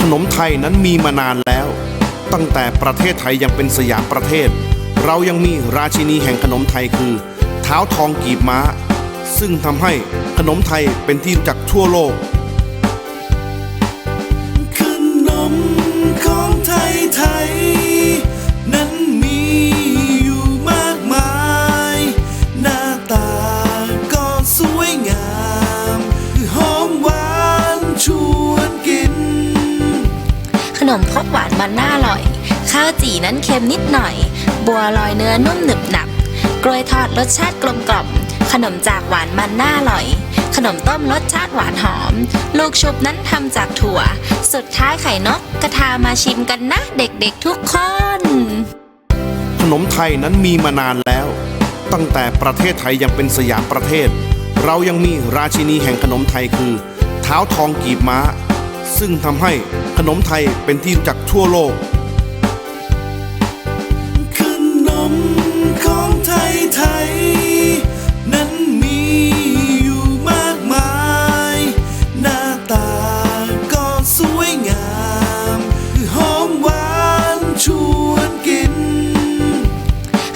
ขนมไทยนั้นมีมานานแล้ว ตั้งแต่ประเทศไทยยังเป็นสยามประเทศ เรายังมีราชินีแห่งขนมไทยคือ เท้าทองกีบม้า ซึ่งทำให้ขนมไทยเป็นที่รู้จักทั่วโลก นมครกหวานมันน่าอร่อย ข้าวจี่นั้นเค็มนิดหน่อย บัวลอยเนื้อนุ่มหนึบหนับ กล้วยทอดรสชาติกลมกล่อม ขนมจากหวานมันน่าอร่อย ขนมต้มรสชาติหวานหอม ลูกชุบนั้นทำจากถั่ว สุดท้ายไข่นกกระทามาชิมกันนะเด็กๆทุกคน ขนมไทยนั้นมีมานานแล้ว ตั้งแต่ประเทศไทยยังเป็นสยามประเทศ เรายังมีราชินีแห่งขนมไทยคือ เท้าทองกีบม้า ซึ่งทำให้ขนมไทยเป็นที่รู้จักทั่วโลก ขนมของไทยไทย นั้นมีอยู่มากมาย หน้าตาก็สวยงามหอมหวานชวนกิน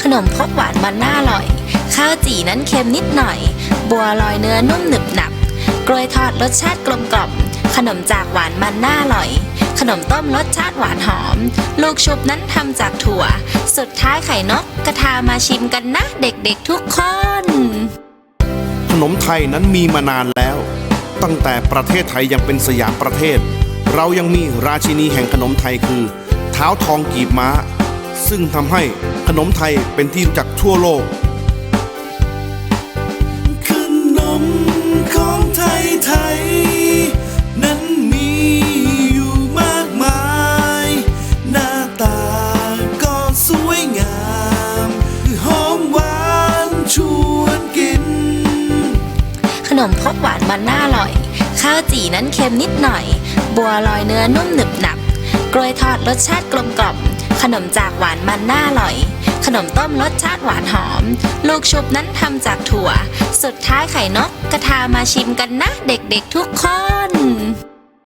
ขนมครกหวานมันน่าอร่อย ข้าวจี่นั้นเค็มนิดหน่อย บัวลอยเนื้อนุ่มหนึบหนับ กล้วยทอดรสชาติกลมกล่อม ขนมจากหวานมันน่าอร่อย ขนมต้มรสชาติหวานหอม ลูกชุบนั้นทำจากถั่ว สุดท้ายไข่นกกระทามาชิมกันนะเด็กๆทุกคน ขนมไทยนั้นมีมานานแล้ว ตั้งแต่ประเทศไทยยังเป็นสยามประเทศ เรายังมีราชินีแห่งขนมไทยคือ เท้าทองกีบม้า ซึ่งทำให้ขนมไทยเป็นที่รู้จักทั่วโลก มคกหวานมันน่าอร่อย ข้าวจี่นั้นเค็มนิดหน่อย บัวลอยเนื้อนุ่มหนึบหนับ กล้วยทอดรสชาติกลมกล่อม ขนมจากหวานมันน่าอร่อย ขนมต้มรสชาติหวานหอม ลูกชุบนั้นทำจากถั่ว สุดท้ายไข่นกกระทามาชิมกันนะเด็กๆทุกคน